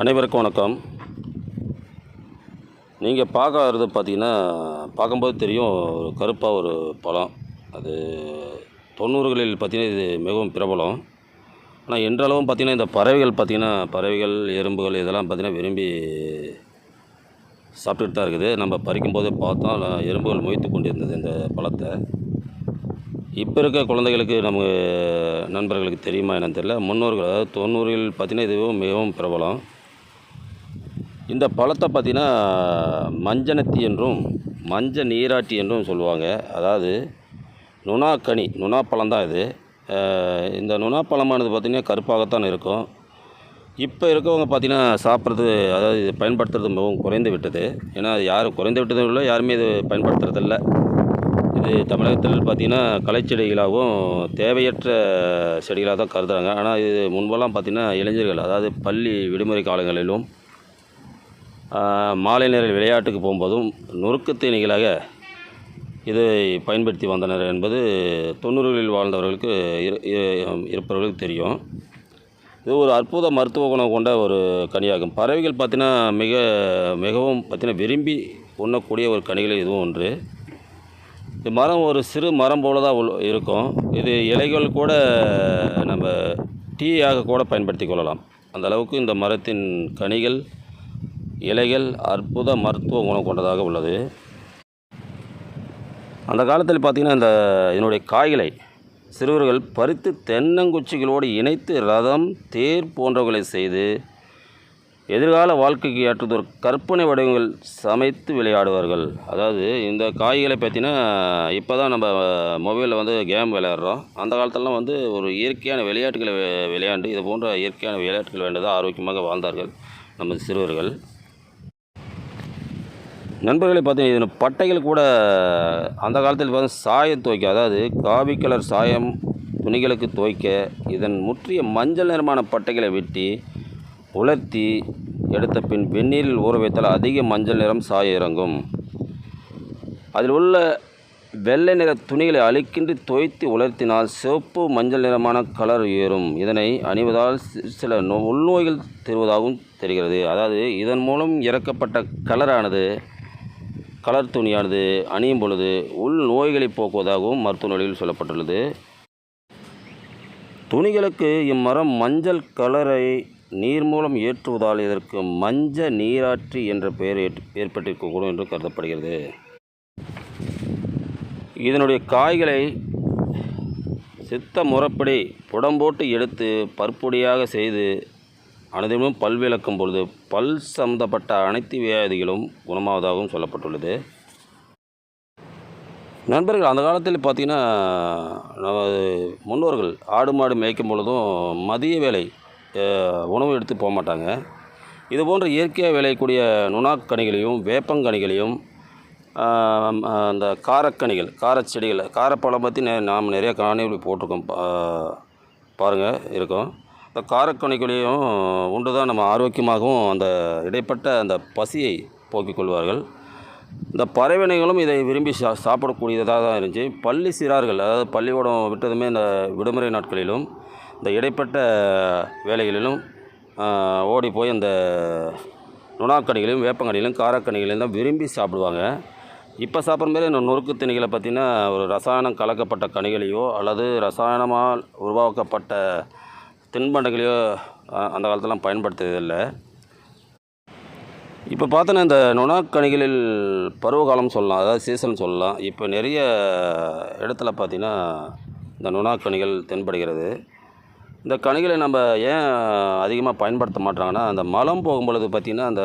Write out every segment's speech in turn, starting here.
அனைவருக்கும் வணக்கம். நீங்கள் பார்க்கறது பார்த்தீங்கன்னா பார்க்கும்போது தெரியும் ஒரு கருப்பாக ஒரு பழம். அது தொண்ணூறுகளில் பார்த்திங்கன்னா இது மிகவும் பிரபலம். ஆனால் என்றளவும் பார்த்தீங்கன்னா இந்த பறவைகள் பார்த்திங்கன்னா பறவைகள் எறும்புகள் இதெல்லாம் பார்த்தீங்கன்னா விரும்பி சாப்பிட்டுட்டு தான் இருக்குது. நம்ம பறிக்கும்போதே பார்த்தோம் எறும்புகள் மொய்த்து கொண்டிருந்தது இந்த பழத்தை. இப்போ இருக்க குழந்தைகளுக்கு நம்ம நண்பர்களுக்கு தெரியுமா என்னன்னு தெரியல. முன்னோர்கள் அதாவது தொண்ணூறுகள் பார்த்தீங்கன்னா இதுவும் மிகவும் பிரபலம். இந்த பழத்தை பார்த்திங்கன்னா மஞ்சனத்தி என்றும் மஞ்ச நீராட்டி என்றும் சொல்லுவாங்க. அதாவது நுணாக்கனி நுணாப்பழம் தான் இது. இந்த நுணாப்பழமானது பார்த்திங்கன்னா கருப்பாகத்தான் இருக்கும். இப்போ இருக்கவங்க பார்த்தீங்கன்னா சாப்பிட்றது அதாவது இது பயன்படுத்துறது மிகவும் குறைந்து விட்டது. ஏன்னா அது யாரும் குறைந்து விட்டதும் இல்லை யாருமே இது பயன்படுத்துறதில்ல. இது தமிழகத்தில் பார்த்திங்கன்னா கலைச்செடிகளாகவும் தேவையற்ற செடிகளாக தான் கருதுகிறாங்க ஆனால் இது முன்பெல்லாம் பார்த்திங்கன்னா இளைஞர்கள் அதாவது பள்ளி விடுமுறை காலங்களிலும் மாலை நேர விளையாட்டுக்கு போகும்போதும் நொறுக்கு நிகழாக இதை பயன்படுத்தி வந்தனர் என்பது தொண்ணூறுகளில் வாழ்ந்தவர்களுக்கு இரு- இருப்பவர்களுக்கு தெரியும். இது ஒரு அற்புத மருத்துவ குணம் கொண்ட ஒரு கனியாகும். பறவைகள் பார்த்தீங்கன்னா மிக மிகவும் பார்த்தீங்கன்னா விரும்பி உண்ணக்கூடிய ஒரு கனிகள் இதுவும் ஒன்று. இந்த மரம் ஒரு சிறு மரம் போல தான் இருக்கும். இது இலைகள் கூட நம்ம டீயாக கூட பயன்படுத்தி கொள்ளலாம். அந்த அளவுக்கு இந்த மரத்தின் கனிகள் இலைகள் அற்புத மருத்துவ குணம் கொண்டதாக உள்ளது. அந்த காலத்தில் பார்த்திங்கன்னா இந்த இதனுடைய காய்களை சிறுவர்கள் பறித்து தென்னங்குச்சிகளோடு இணைத்து ரதம் தேர் போன்றவர்களை செய்து எதிர்கால வாழ்க்கைக்கு ஏற்றதொரு கற்பனை வடிவங்கள் சமைத்து விளையாடுவார்கள். அதாவது இந்த காய்களை பார்த்தீங்கன்னா இப்போ தான் நம்ம மொபைலில் வந்து கேம் விளையாடுறோம். அந்த காலத்திலலாம் வந்து ஒரு இயற்கையான விளையாட்டுகளை விளையாண்டு இது போன்ற இயற்கையான விளையாட்டுகள் வேண்டதாக ஆரோக்கியமாக வாழ்ந்தார்கள் நம்ம சிறுவர்கள். நண்பர்களை பார்த்தீங்கன்னா இதன் பட்டைகள் கூட அந்த காலத்தில் பார்த்து சாயம் துவைக்க அதாவது காவி கலர் சாயம் துணிகளுக்கு துவைக்க இதன் முற்றிய மஞ்சள் நிறமான பட்டைகளை வெட்டி உலர்த்தி எடுத்த பின் வெந்நீரில் ஊற வைத்தால் அதிக மஞ்சள் நிறம் சாயம் இறங்கும். அதில் உள்ள வெள்ளை நிற துணிகளை அழுக்கின்றி துவைத்து உலர்த்தினால் சிவப்பு மஞ்சள் நிறமான கலர் ஏறும். இதனை அணிவதால் சில நோ உள்நோய்கள் தருவதாகவும் தெரிகிறது. அதாவது இதன் மூலம் இறக்கப்பட்ட கலரானது கலர் துணியானது அணியும் பொழுது உள் நோய்களை போக்குவதாகவும் மருத்துவ நிலையில் சொல்லப்பட்டுள்ளது. துணிகளுக்கு இம்மரம் மஞ்சள் கலரை நீர் மூலம் ஏற்றுவதால் இதற்கு மஞ்ச நீராற்றி என்ற பெயர் ஏற்பட்டிருக்கக்கூடும் என்று கருதப்படுகிறது. இதனுடைய காய்களை சித்த முறைப்படி புடம்போட்டு எடுத்து பற்பொடியாக செய்து அனைத்திலும் பல் விளக்கும் பொழுது பல் சம்பந்தப்பட்ட அனைத்து வியாதிகளும் குணமாவதாகவும் சொல்லப்பட்டுள்ளது. நண்பர்கள் அந்த காலத்தில் பார்த்திங்கன்னா நம்ம முன்னோர்கள் ஆடு மாடு மேய்க்கும் பொழுதும் மதிய வேலை உணவு எடுத்து போக மாட்டாங்க. இது போன்ற இயற்கையாக விளையக்கூடிய நுணாக்கனிகளையும் வேப்பங்கனிகளையும் அந்த காரக்கனிகள் காரச்செடிகள் காரப்பழம் பற்றி நே நாம் நிறைய காணொலி போட்டிருக்கோம் பாருங்கள் இருக்கும். இந்த காரக்கனிகளையும் உண்டு தான் நம்ம ஆரோக்கியமாகவும் அந்த இடைப்பட்ட அந்த பசியை போக்கிக் கொள்வார்கள். இந்த பறவைகளும் இதை விரும்பி சா சாப்பிடக்கூடியதாக தான் இருந்துச்சு. பள்ளி சிறார்கள் அதாவது பள்ளிக்கூடம் விட்டதுமே இந்த விடுமுறை நாட்களிலும் இந்த இடைப்பட்ட வேலைகளிலும் ஓடி போய் அந்த நுணாக்கனிகளையும் வேப்பங்கனிகளையும் காரக்கனிகளையும் தான் விரும்பி சாப்பிடுவாங்க. இப்போ சாப்பிட்ற மாதிரி இந்த நொறுக்கு திணிகளை பார்த்திங்கன்னா ஒரு ரசாயனம் கலக்கப்பட்ட கனிகளையோ அல்லது ரசாயனமாக உருவாக்கப்பட்ட தின்பண்டங்களையோ அந்த காலத்துலாம் பயன்படுத்துவதில்லை இப்போ பார்த்தோன்னா இந்த நுணாக்கனிகளில் பருவகாலம் சொல்லலாம் அதாவது சீசன் சொல்லலாம். இப்போ நிறைய இடத்துல பார்த்திங்கன்னா இந்த நுணாக்கனிகள் தென்படுகிறது. இந்த கனிகளை நம்ம ஏன் அதிகமாக பயன்படுத்த மாட்டாங்கன்னா அந்த மலம் போகும்பொழுது பார்த்திங்கன்னா அந்த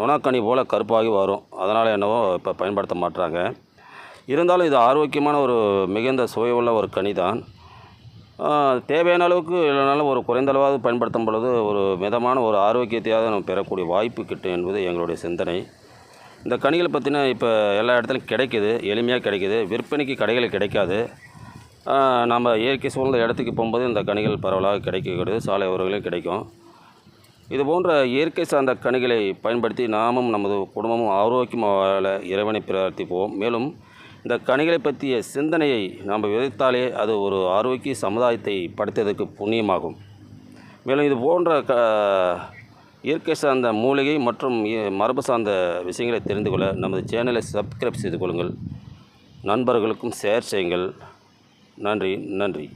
நுணாக்கனி போல் கருப்பாகி வரும். அதனால் என்னவோ இப்போ பயன்படுத்த மாட்டுறாங்க இருந்தாலும் இது ஆரோக்கியமான ஒரு மிகுந்த சுவையுள்ள ஒரு கனி தான் தேவையான அளவுக்கு இல்லைனாலும் ஒரு குறைந்த அளவாவது பயன்படுத்தும் பொழுது ஒரு மிதமான ஒரு ஆரோக்கியத்தையாவது நம்ம பெறக்கூடிய வாய்ப்பு கிட்டும் என்பது எங்களுடைய சிந்தனை. இந்த கனிகள் பார்த்திங்கன்னா இப்போ எல்லா இடத்துலையும் கிடைக்குது எளிமையாக கிடைக்குது. விற்பனைக்கு கடைகள் கிடைக்காது. நம்ம இயற்கை சூழ்ந்த இடத்துக்கு போகும்போது இந்த கனிகள் பரவலாக கிடைக்கக்கூடியது சாலை உறவுகளும் கிடைக்கும். இது போன்ற இயற்கை சார்ந்த கனிகளை பயன்படுத்தி நாமும் நமது குடும்பமும் ஆரோக்கியமாக இறைவனை பிரார்த்திப்போம். மேலும் இந்த கனிகளை பற்றிய சிந்தனையை நாம் விதைத்தாலே அது ஒரு ஆரோக்கிய சமுதாயத்தை படைத்ததற்கு புண்ணியமாகும். மேலும் இது போன்ற க இயற்கை சார்ந்த மூலிகை மற்றும் இ- மரபு சார்ந்த விஷயங்களை தெரிந்து கொள்ள நமது சேனலை சப்ஸ்கிரைப் செய்து கொள்ளுங்கள். நண்பர்களுக்கும் ஷேர் செய்யுங்கள். நன்றி நன்றி.